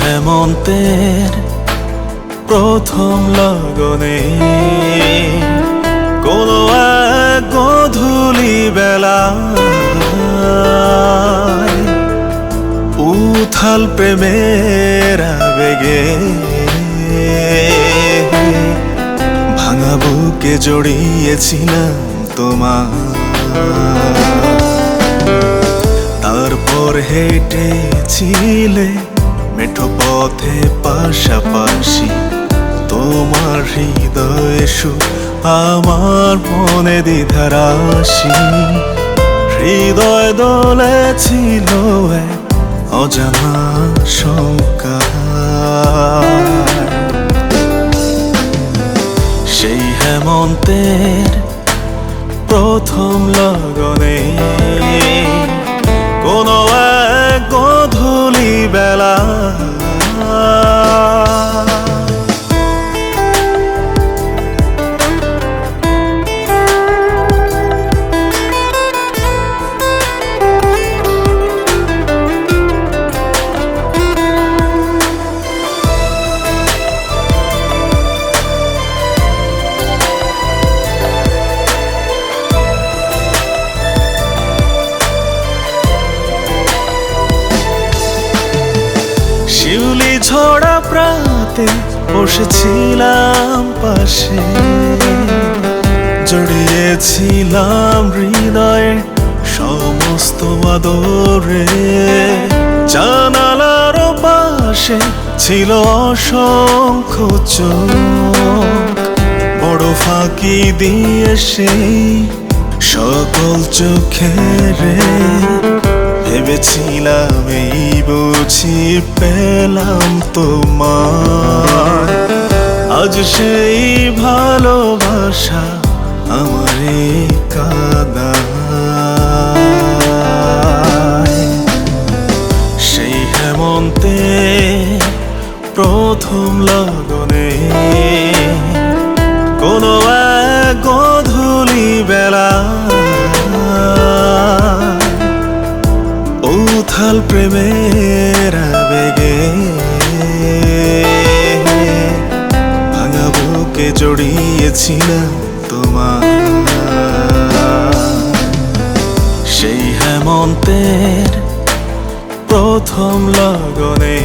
হেমন্তের প্রথম লগনে। কোনো গধূলি বেলা উথাল প্রেমের আবেগে ভাঙা বুকে জড়িয়েছিলাম তোমার তারপর হেঁটেছিলে পথে পাশাপাশি তোমার হৃদয় সুখ আমার মনে দ্বিধারাশি হৃদয় দোলে ছিল অজানা শঙ্কা সেই হেমন্তের প্রথম লগনে শিউলি ঝড়া প্রাতে বসেছিলাম পাশে। জড়িয়েছিলাম হৃদয়ে সমস্ত আদরে। জানালার পাশে ছিল অসংখ্য চোখ। বড় ফাঁকি দিয়ে সেই সকল চোখেরে ভেবেছিলাম এই বুঝি পেলাম তোমার আজ সেই ভালোবাসা আমারে কাদা সেই হেমন্তে প্রথম লগনে কোনো এক প্রেমের আবেগে। ভাঙা বুকে জড়িয়েছিলাম তোমার। সেই হেমন্তের প্রথম লগনে।